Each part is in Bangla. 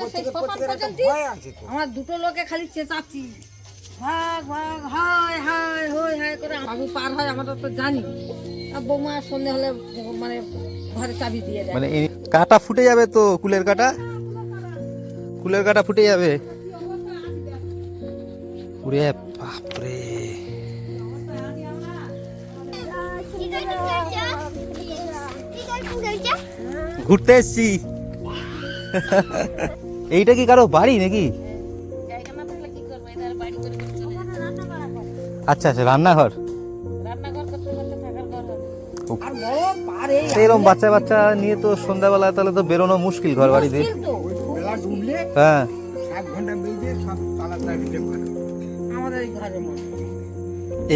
তো সেই শ্মশান পর্যন্ত? ভয় আছে তো। আমার দুটো লোকে খালি চেঁচাচ্ছি। ভাগ ভাগ হায় হায় হই হায় করে বাবু পার হয় আমরা তো জানি। আর বৌমা সন্ধে হলে মানে ঘরে চাবি দিয়ে দেয়। মানে এই কাটা ফুটে যাবে তো কুলের কাটা? কুলের কাটা ফুটে যাবে? ওরে বাপরে। ঘুরতে এসছি। এইটা কি কারও বাড়ি নাকি। আচ্ছা আচ্ছা রান্নাঘর। রান্নাঘর করতে করতে থাকার ঘর হবে। আর বড় পারে এরকম বাচ্চা বাচ্চা নিয়ে তো সন্ধ্যাবেলা তাহলে তো বেরোনো মুশকিল ঘর বাড়ি দিয়ে মুশকিল তো বেলা ডুবলে হ্যাঁ।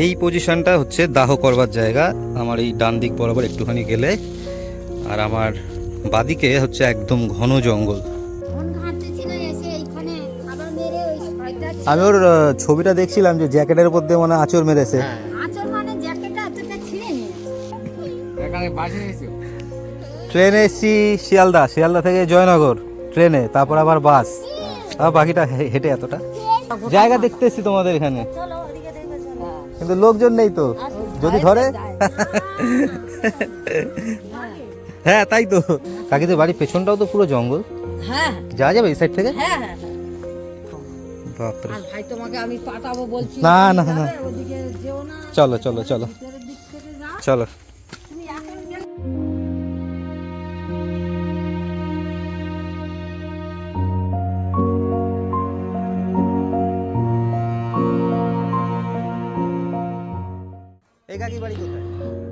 এই পজিশনটা হচ্ছে দাহ করবার জায়গা। আমার এই ডান দিক বরাবর একটুখানি গেলে। আর আমার বাদিকে হচ্ছে একদম ঘন জঙ্গল। আমি ওর ছবিটা দেখছিলাম যে জ্যাকেটের উপর দিয়ে মনে আঁচড় মেরেছে। আঁচল মানে ট্রেনে এসছি শিয়ালদা শিয়ালদা থেকে জয়নগর ট্রেনে তারপর আবার বাস। আর বাকিটা হে- হেঁটে এতটা। জায়গা দেখতে এসছি তোমাদের এখানে। চলো ওদিকে দেখবে চলো। কিন্তু লোকজন নেই তো। যদি ধরে? হ্যাঁ তাই তো। কাকিদের বাড়ির পেছনটাও তো পুরো জঙ্গল। হ্যাঁ। যাওয়া যাবে এই সাইড থেকে? হ্যাঁ হ্যাঁ হ্যাঁ। বাপরে। আর ভাই তোমাকে আমি পাঠাবো বলছি। না, না, না। ওদিকে যেও না। চলো চলো চলো। চলো।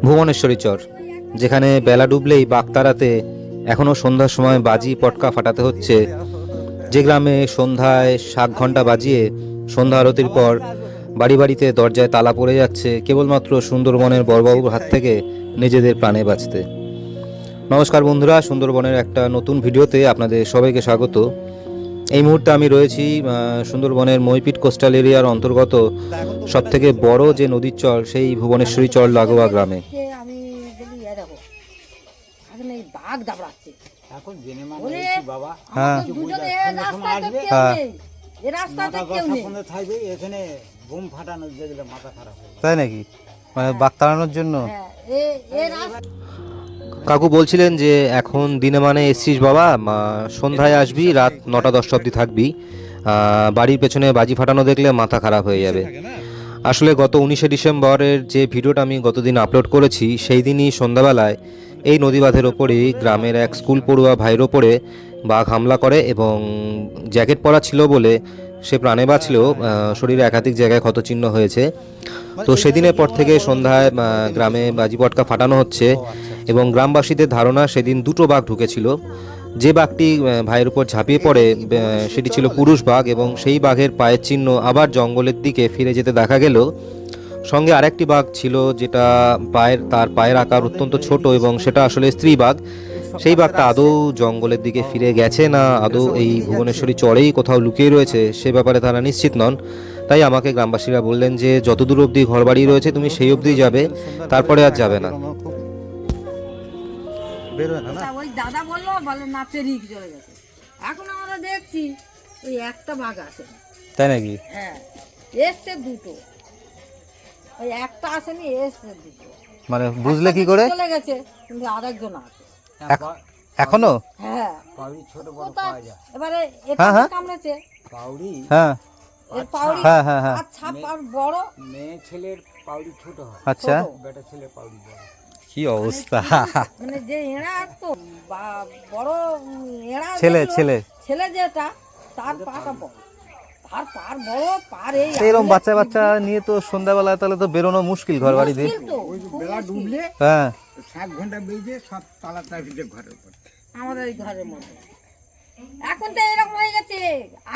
ভুবনেশ্বরী চর যেখানে বেলা ডুবলেই বাগতারাতে এখনও সন্ধ্যার সময় বাজি পটকা ফাটাতে হচ্ছে যে গ্রামে সন্ধ্যায় শাক ঘণ্টা বাজিয়ে সন্ধ্যা আরতির পর বাড়ি বাড়িতে দরজায় তালা পড়ে যাচ্ছে কেবলমাত্র সুন্দরবনের বরবাবুর হাত থেকে নিজেদের প্রাণে বাঁচতে। নমস্কার বন্ধুরা, সুন্দরবনের একটা নতুন ভিডিওতে আপনাদের সবাইকে স্বাগত। এই মুহূর্তে আমি রয়েছি সুন্দরবনের মইপিট কোস্টাল এরিয়ার অন্তর্গত সব থেকে বড় যে নদীর চর, সেই ভুবনেশ্বরী চর লাগোয়া গ্রামে। আমি বাঘ এখন জেনে মানে বাবা। হ্যাঁ। আমাদের দুজনে এ রাস্তায় তো কেউ হ্যাঁ। নেই। এ রাস্তাতে কেউ নেই। থাকবে এখানে বোম ফাটানো দেখলে মাথা খারাপ তাই নাকি? মানে তাড়ানোর জন্য? হ্যাঁ কাকু বলছিলেন যে এখন দিনে মানে এসছিস বাবা সন্ধ্যায় আসবি রাত নটা দশটা অবধি থাকবি। বাড়ির পেছনে বাজি ফাটানো দেখলে মাথা খারাপ হয়ে যাবে। আসলে গত উনিশে ডিসেম্বরের যে ভিডিওটা আমি গতদিন আপলোড করেছি সেই দিনই সন্ধ্যাবেলায় এই নদীবাঁধের ওপরেই গ্রামের এক স্কুল পড়ুয়া ভাইয়ের ওপরে বাঘ হামলা করে এবং জ্যাকেট পরা ছিল বলে সে প্রাণে বাঁচলেও শরীরে একাধিক জায়গায় ক্ষতচিহ্ন হয়েছে। তো সেদিনের পর থেকে সন্ধ্যায় গ্রামে বাজি পটকা ফাটানো হচ্ছে এবং গ্রামবাসীদের ধারণা সেদিন দুটো বাঘ ঢুকেছিল। যে বাঘটি ভাইয়ের উপর ঝাঁপিয়ে পড়ে সেটি ছিল পুরুষ বাঘ এবং সেই বাঘের পায়ের চিহ্ন আবার জঙ্গলের দিকে ফিরে যেতে দেখা গেল। সঙ্গে আরেকটি বাঘ ছিল যেটা পায়ের তার পায়ের আকার অত্যন্ত ছোট এবং সেটা আসলে স্ত্রী বাঘ। সেই বাঘটা আদৌ জঙ্গলের দিকে ফিরে গেছে না আদৌ এই ভুবনেশ্বরী চড়েই কোথাও লুকিয়ে রয়েছে সে ব্যাপারে তারা নিশ্চিত নন। তাই আমাকে গ্রামবাসীরা বললেন যে যতদূর অবধি ঘরবাড়ি রয়েছে তুমি সেই অবধি যাবে। তারপরে আর যাবে না। ওই দাদা বলল বলে না পেরিয়ে চলে গেছে। এখন আমরা দেখছি ওই একটা বাঘ আছে। তাই নাকি? হ্যাঁ এসছে দুটো। ওই একটা আসেনি এসছে দুটো মানে বুঝলে কি করে? চলে গেছে কিন্তু আরেকজন আছে। এখ- এখনও? হ্যাঁ। পাউরি ছোট বড় পাওয়া যায়। এবারে এটা হ্যাঁ, হ্যাঁ। কামড়েছে? পাউরি হ্যাঁ। এর পাউরি হ্যাঁ হ্যাঁ হ্যাঁ। আর আর বড়? মেয়ে ছেলের পাউরি ছোট হয়। আচ্ছা। বেটা ছেলের পাউরি বড়। কি অবস্থা? মানে যে এড়া তো বা- বড় এড়া ছেলে ছেলে। ছেলে যেটা তার পাটা বড়। এরকম বাচ্চা বাচ্চা নিয়ে তো সন্ধ্যাবেলায় তাহলে তো বেরোনো মুশকিল ঘর বাড়ি দিয়ে মুশকিল তো, ওই যে খুব বেলা মুশকিল। ডুবলে হ্যাঁ। সাত ঘণ্টা বেজে সব তালা চাবিতে ঘরের উপর আমাদের এই ঘরের মধ্যে। এখন তো এরকম হয়ে গেছে।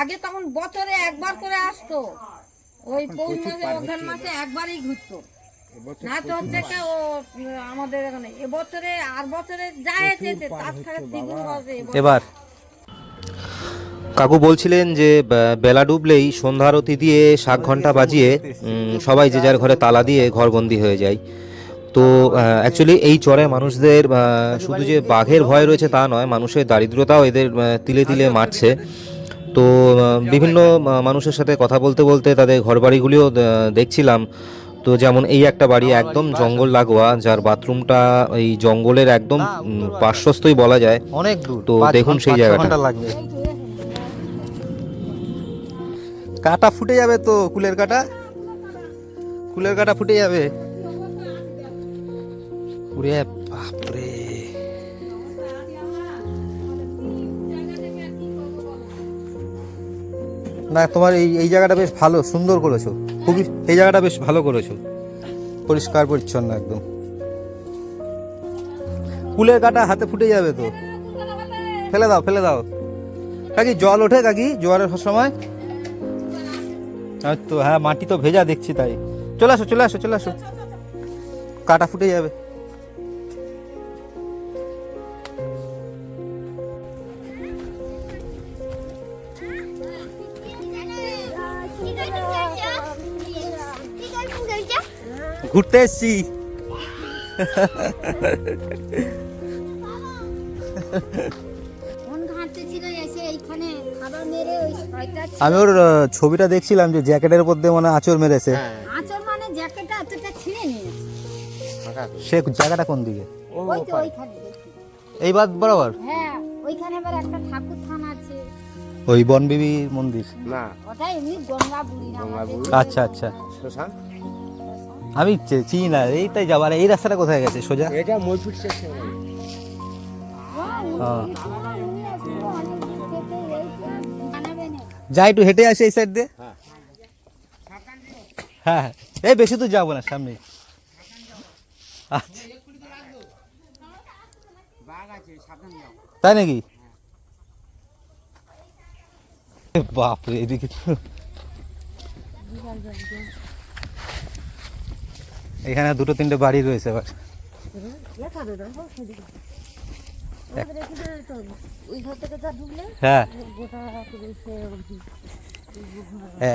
আগে তখন বছরে একবার করে আসতো। ওই পৌষ মাসে অঘ্রান মাসে একবারই ঘুরতো। না তো হচ্ছে কি ও আমাদের এখানে এবছরে আর বছরে যা এসেছে তার থেকে দ্বিগুণ এবার। কাকু বলছিলেন যে বেলা ডুবলেই সন্ধ্যা আরতি দিয়ে শাক ঘণ্টা বাজিয়ে সবাই যে যার ঘরে তালা দিয়ে ঘরবন্দি হয়ে যায়। তো অ্যাকচুয়ালি এই চরে মানুষদের শুধু যে বাঘের ভয় রয়েছে তা নয় মানুষের দারিদ্রতাও এদের তিলে তিলে মারছে। তো বিভিন্ন মানুষের সাথে কথা বলতে বলতে তাদের ঘরবাড়িগুলিও দেখছিলাম। তো যেমন এই একটা বাড়ি একদম জঙ্গল লাগোয়া যার বাথরুমটা এই জঙ্গলের একদম উম, পার্শ্বস্থই বলা যায়। অনেক দূর তো দেখুন সেই জায়গাটা। লাগবে। কাটা ফুটে যাবে তো কুলের কাটা? কুলের কাটা ফুটে যাবে? বাপরে। না, তোমার এই এই জায়গাটা বেশ ভালো, সুন্দর করেছ। খুবই, এই জায়গাটা বেশ ভালো করেছ। পরিষ্কার, পরিচ্ছন্ন একদম। কুলের কাটা হাতে ফুটে যাবে তো। ফেলে দাও ফেলে দাও। কাকি, জল ওঠে কাকি? জোয়ারের সময়? তো হ্যাঁ মাটি তো ভেজা দেখছি তাই। চলে আসো চলে আসো চলে আসো। কাটা ফুটে যাবে। ঘুরতে এসছি। ফোন আমি ওর ছবিটা দেখছিলাম যে জ্যাকেটের মধ্যে মানে আঁচড় মেরেছে। আঁচল মানে জ্যাকেটটা এতটা ছিঁড়ে নিয়েছে। সে জায়গাটা কোন দিকে? ওই তো ওইখানে এই বাদ বরাবর? হ্যাঁ ওইখানে আবার একটা ঠাকুর থান আছে। ওই বনবিবি মন্দির? ওটা এমনি গঙ্গা বুড়ি না। আচ্ছা আচ্ছা। আমি চি- চিনি না এইটাই যাবার এই রাস্তাটা কোথায় গেছে সোজা? হ্যাঁ, হ্যাঁ। অনেক যাই একটু হেঁটে আসি এই সাইড দিয়ে। হ্যাঁ। হ্যাঁ এই বেশি তো যাব না সামনে। আচ্ছা। তাই নাকি? এ বাপরে এদিকে তো। এখানে দুটো তিনটে বাড়ি রয়েছে আবার ওই ঘর থেকে যা ঢুকলে হ্যাঁ।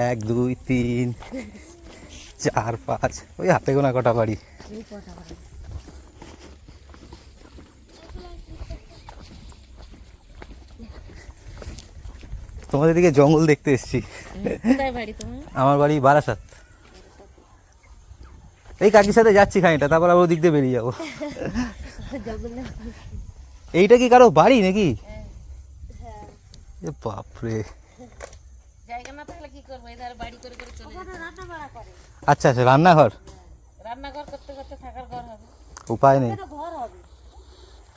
এক, দুই, তিন, চার, পাঁচ। ওই হাতে গোনা কটা বাড়ি। তোমাদের দিকে জঙ্গল দেখতে এসেছি। আমার বাড়ি বারাসাত। এই কাকির সাথে যাচ্ছি খানিকটা, তারপর আবার ওদিক দিয়ে বেরিয়ে যাব। এইটা কি কারও বাড়ি নাকি? এ বাপরে। না থাকলে কি করব? এধারে বাড়ি করে করে চলে যেতে রান্না বাড়া করে। আচ্ছা আচ্ছা রান্নাঘর? রান্নাঘর করতে করতে থাকার ঘর উপায় নেই।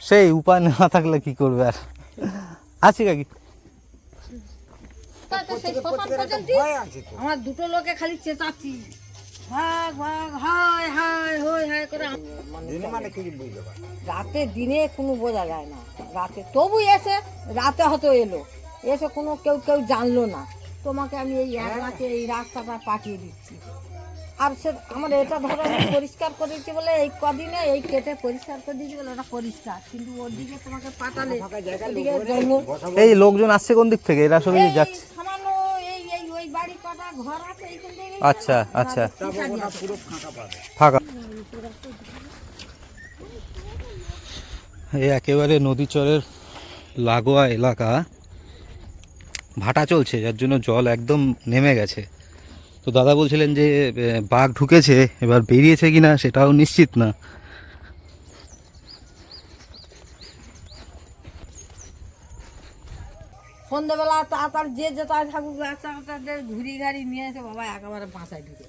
সেই উপায় না থাকলে কি করবে আর? আছি কাকি। আমার দুটো লোকে খালি চেঁচাচ্ছি। ভাগ ভাগ হায় হায় হই হায় করে রাতে দিনে কোনো বোঝা যায় না। রাতে তবু এসে রাতে হয়তো এলো। এসে কোনো কেউ কেউ জানলো না। তোমাকে আমি এই এক রাতে এই রাস্তাটা পাঠিয়ে দিচ্ছি। আর সে আমার এটা ধরো পরিষ্কার করেছি বলে এই কদিনে এই কেটে পরিষ্কার করে দিয়েছি বলে ওটা পরিষ্কার। কিন্তু ওর দিকে তোমাকে পাঠালে এই লোকজন আসছে কোন দিক থেকে? এরা সবই যাচ্ছে। এই এই বাড়ি কটা ঘর আছে এইখান থেকে আচ্ছা আচ্ছা। ফাঁকা এই একেবারে নদী চরের লাগোয়া এলাকা। ভাটা চলছে যার জন্য জল একদম নেমে গেছে। তো দাদা বলছিলেন যে বাঘ ঢুকেছে এবার বেরিয়েছে কিনা সেটাও নিশ্চিত না। সন্ধ্যেবেলা তাড়াতাড়ি যে যেটাই থাকুক রাস্তা ঘুরি গাড়ি নিয়ে এসে বাবা একেবারে বাসায় ঢুকে।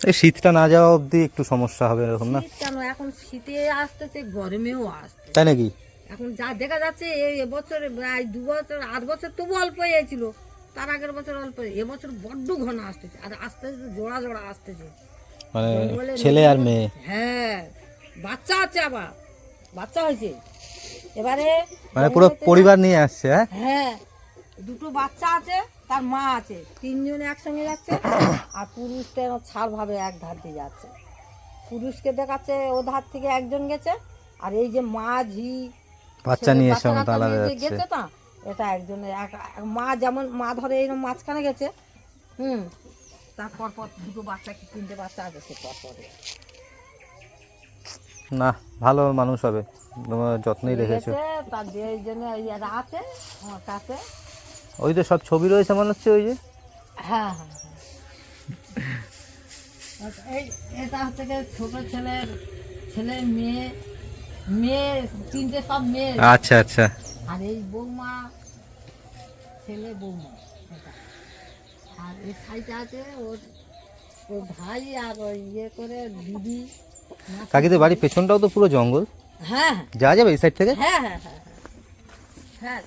এই শীতটা না যাওয়া অবধি একটু সমস্যা হবে এরকম না? কেন এখন শীতে আসতেছে গরমেও আসছে তাই নাকি? এখন যা দেখা যাচ্ছে এই এবছরে প্রায় দু বছর আট বছর তবু অল্প হয়েছিল। তার আগের বছর অল্প এবছর বড্ড ঘন আসতেছে আর আস্তে আস্তে জোড়া জোড়া আসতেছে। মানে ছেলে আর মেয়ে? হ্যাঁ বাচ্চা আছে আবার বাচ্চা হয়েছে। এবারে মানে পুরো পরিবার নিয়ে আসছে হ্যাঁ? হ্যাঁ দুটো বাচ্চা আছে তার মা আছে তিনজন একসঙ্গে যাচ্ছে আর পুরুষটা এরম ছাড় ভাবে এক ধার দিয়ে যাচ্ছে। পুরুষকে দেখাচ্ছে ও ধার থেকে একজন গেছে আর এই যে মাঝি বাচ্চা নিয়ে এসে আলাদা গেছে না এটা একজনের এক এক মা যেমন মা ধরে এইরকম মাঝখানে গেছে হুম তারপর পর দুটো বাচ্চা কি তিনটে বাচ্চা আছে সে পর পর না ভালো মানুষ হবে। তোমার যত্নই রেখেছো। তার দিয়ে এই জন্য এই এরা আছে আমার কাছে ওই তো সব ছবি রয়েছে মনে হচ্ছে ওই যে? হ্যাঁ হ্যাঁ হ্যাঁ। এই এটা হচ্ছে ছোট ছেলের ছেলে মেয়ে মেয়ে তিনটে সব মেয়ে। আচ্ছা আচ্ছা। আর এই বৌমা ছেলে বৌমা আর এই আছে ওর ওর ভাই আর ওই ইয়ে করে দিদি। কাকিদের বাড়ির পেছনটাও তো পুরো জঙ্গল। হ্যাঁ। যাওয়া যাবে এই সাইড থেকে? হ্যাঁ হ্যাঁ হ্যাঁ হ্যাঁ।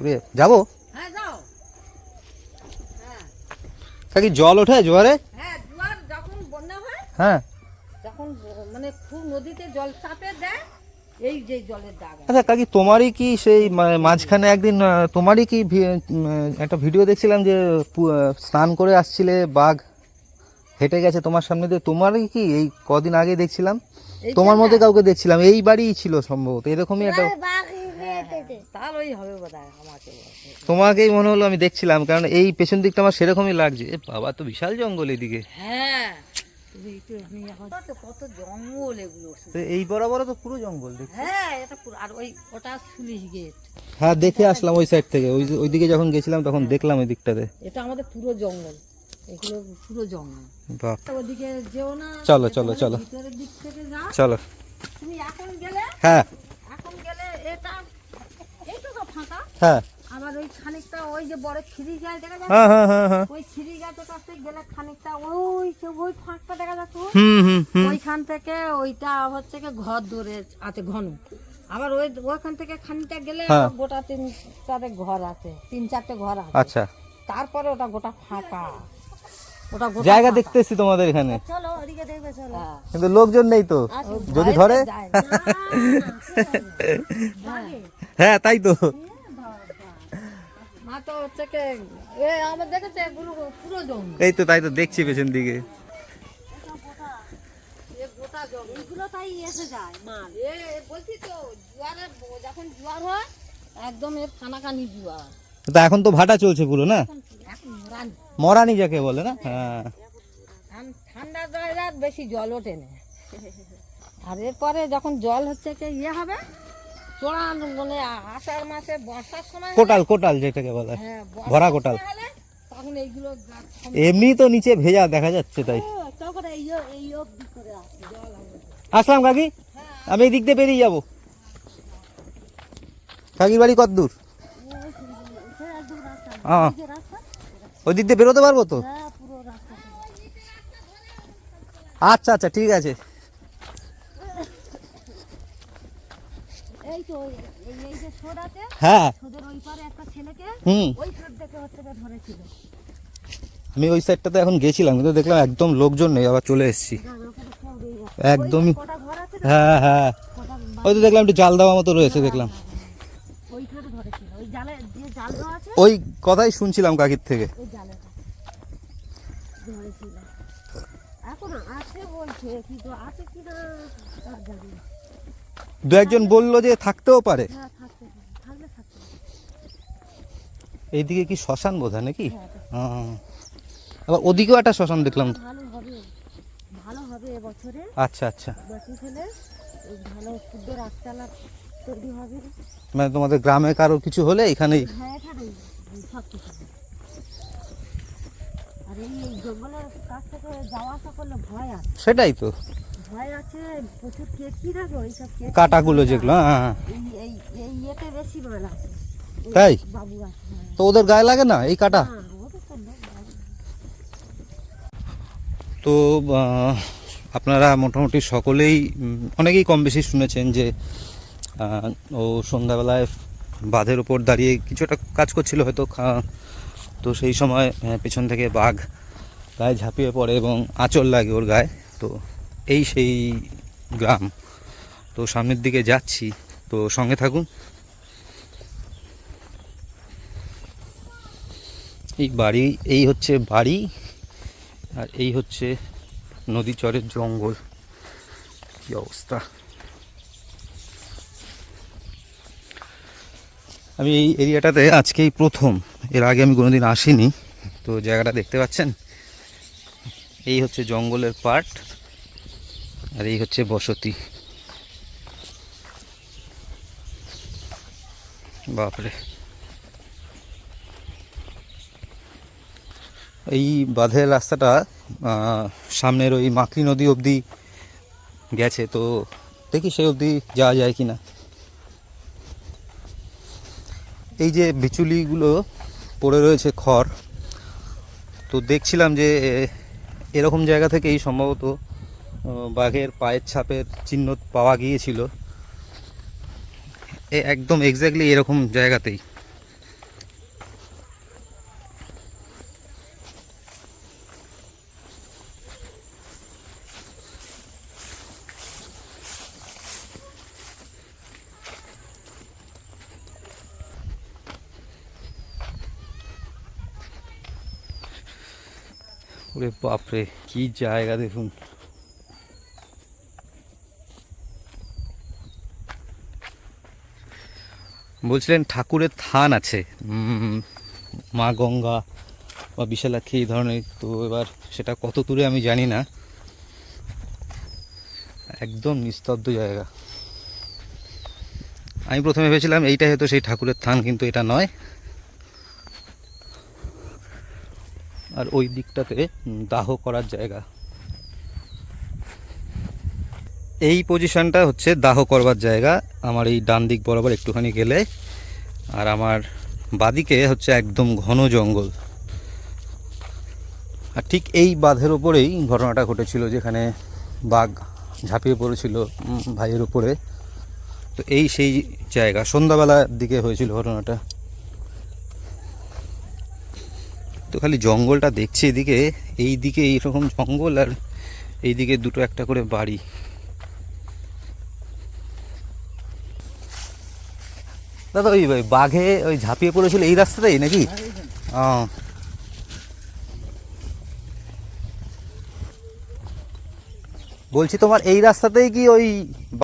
হ্যাঁ যাব। কাকি জল ওঠে জোয়ারে? হ্যাঁ। যখন মানে খুব নদীতে জল চাপে দেয় এই যে জলের দাগ আচ্ছা কাকি তোমারই কি সেই মাঝখানে একদিন তোমারই কি ভি- একটা ভিডিও দেখছিলাম যে পু- স্নান করে আসছিলে বাঘ হেঁটে গেছে তোমার সামনে দিয়ে? তোমারই কি এই কদিন আগে দেখছিলাম? তোমার মধ্যে কাউকে দেখছিলাম এই বাড়িই ছিল সম্ভবত এরকমই একটা হবে আমাকে। তোমাকেই মনে হলো আমি দেখছিলাম কারণ এই পেছন দিকটা আমার সেরকমই লাগছে। এ বাবা তো বিশাল জঙ্গল এদিকে। হ্যাঁ। কত জঙ্গল এগুলো এই বরাবর তো পুরো জঙ্গল দেখছি। হ্যাঁ এটা পুরো আর ওই ওটা পুলিশ গেট। হ্যাঁ দেখে আসলাম ওই সাইড থেকে। ওই ওইদিকে যখন গেছিলাম তখন দেখলাম ওই দিকটাতে। এটা আমাদের পুরো জঙ্গল। এগুলো পুরো জঙ্গল। ওদিকে যেও না। চলো, চলো, চলো। ভিতরের দিক থেকে যাও চলো। তুমি এখন গেলে হ্যাঁ। এখন গেলে এটা এইটুকু ফাঁকা। হ্যাঁ। আবার ওই খানিকটা ওই যে বড় খিরি গাছ দেখা যাচ্ছে? হ্যাঁ হ্যাঁ হ্যাঁ ওই খিরি গাছের কাছে গেলে খানিকটা ওই যে ওই ফাঁকটা দেখা যাচ্ছে হুম হুম ওইখান থেকে ওইটা হচ্ছে কি ঘর দূরে আছে ঘন। আবার ওই ওইখান থেকে খানিকটা গেলে। গোটা তিন চারে ঘর আছে তিন চারটে ঘর আছে। আচ্ছা। তারপরে ওটা গোটা ফাঁকা। ওটা জায়গা ফাঁকা। দেখতে এসছি তোমাদের এখানে। চলো ওদিকে দেখবে চলো। কিন্তু লোকজন নেই তো? যদি ধরে? হ্যাঁ তাই তো। তো হচ্ছে কি এ আমার দেখেছে পুরো পুরো জঙ্গল। এই তো তাই তো দেখছি পেছন দিকে। এগুলো তাই এসে যায় মাল। এ এ বলছি তো জোয়ারের যখন জোয়ার হয় একদম এর খানাখানি জোয়ার। তা এখন তো ভাটা চলছে পুরো না? মরানি। যাকে বলে না? হ্যাঁ। ঠান- ঠান্ডা জায়গায় বেশি জল ওঠে না। আর এরপরে যখন জল হচ্ছে কি ইয়ে হবে? চড়ান মানে আষাঢ় মাসে বর্ষার সময় কোটাল কোটাল যেটাকে বলে। হ্যাঁ ভরা কোটাল। কোটাল তখন এইগুলো এমনি তো নিচে ভেজা দেখা যাচ্ছে তাই। তখন এই এই অবধি করে আসে জল হবে আসলাম কাকি? আমি এই দিক দিয়ে বেরিয়ে যাব। কাকির বাড়ি কত দূর? হ্যাঁ। ওই দিক দিয়ে বেরোতে পারব তো? আচ্ছা আচ্ছা ঠিক আছে এই তো ওই- এই এই যে ছোট আছে হ্যাঁ ছোটের ওই পারে একটা ছেলেকে হুম ওই ছোট দেখে হচ্ছে গিয়ে ধরেছিল আমি ওই সাইডটাতে এখন গেছিলাম, কিন্তু দেখলাম একদম লোকজন নেই, আবার চলে এসেছি। একদমই। হ্যাঁ হ্যাঁ। ওই তো দেখলাম একটু জাল দেওয়া মতো রয়েছে, দেখলাম। ওই কথাই শুনছিলাম কাকির থেকে। আছে। দু একজন বলল যে থাকতেও পারে। হ্যাঁ এইদিকে কি শ্মশান বোধ হয় নাকি হ্যাঁ। আবার ওদিকেও একটা শ্মশান দেখলাম। ভালো হবে এবছরে। আচ্ছা আচ্ছা। ভালো তৈরি হবে। মানে তোমাদের গ্রামে কারও কিছু হলে এখানেই হ্যাঁ এখানেই সব কিছু আর এই এই জঙ্গলের কাছ থেকে যাওয়া আসা করলে ভয় আছে। সেটাই তো। ভয় আছে প্রচুর কেটকি দেখো এইসব কাটাগুলো যেগুলো হ্যাঁ হ্যাঁ। এই এই এই ইয়েতে বেশি ভয় আছে তাই? বাবু হ্যাঁ। তো ওদের গায়ে লাগে না এই কাটা? হ্যাঁ, তো আপনারা মোটামুটি সকলেই অনেকেই কম বেশি শুনেছেন যে ও সন্ধ্যাবেলায় বাঁধের উপর দাঁড়িয়ে কিছু একটা কাজ করছিল হয়তো তো সেই সময় পেছন থেকে বাঘ গায়ে ঝাঁপিয়ে পড়ে এবং আঁচল লাগে ওর গায়ে তো এই সেই গ্রাম। তো সামনের দিকে যাচ্ছি। তো সঙ্গে থাকুন। এই বাড়ি, এই হচ্ছে বাড়ি আর এই হচ্ছে নদী চরের জঙ্গল। কি অবস্থা? আমি এই এরিয়াটাতে আজকেই প্রথম। এর আগে আমি কোনোদিন আসিনি। তো জায়গাটা দেখতে পাচ্ছেন? এই হচ্ছে জঙ্গলের পাট আর এই হচ্ছে বসতি। বাপরে। এই বাঁধের রাস্তাটা সামনের ওই মাকড়ি নদী অবধি গেছে, তো দেখি সেই অবধি যাওয়া যায় কি না এই যে বিচুলিগুলো পড়ে রয়েছে খড়, তো দেখছিলাম যে এরকম জায়গা থেকেই সম্ভবত বাঘের পায়ের ছাপের চিহ্ন পাওয়া গিয়েছিল। এ একদম এক্স্যাক্টলি এরকম জায়গাতেই। ওরে বাপরে, কি জায়গা দেখুন। বলছিলেন ঠাকুরের থান আছে। মা গঙ্গা বা বিশালাক্ষী এই ধরনের, তো এবার সেটা কত দূরে আমি জানি না। একদম নিস্তব্ধ জায়গা। আমি প্রথমে ভেবেছিলাম এইটাই হয়তো সেই ঠাকুরের থান, কিন্তু এটা নয়। আর ওই দিকটাতে দাহ করার জায়গা। এই পজিশনটা হচ্ছে দাহ করবার জায়গা। আমার এই ডান দিক বরাবর একটুখানি গেলে। আর আমার বাদিকে হচ্ছে একদম ঘন জঙ্গল। আর ঠিক এই বাঁধের ওপরেই ঘটনাটা ঘটেছিল, যেখানে বাঘ ঝাঁপিয়ে পড়েছিল ভাইয়ের উপরে। তো এই সেই জায়গা, সন্ধ্যাবেলার দিকে হয়েছিল ঘটনাটা। তো খালি জঙ্গলটা দেখছি এদিকে এই দিকে এইরকম জঙ্গল আর এইদিকে দুটো একটা করে বাড়ি। দাদা, ওই বাঘে ওই ঝাঁপিয়ে পড়েছিল এই রাস্তাটাই নাকি? ও। বলছি তোমার এই রাস্তাতেই কি ওই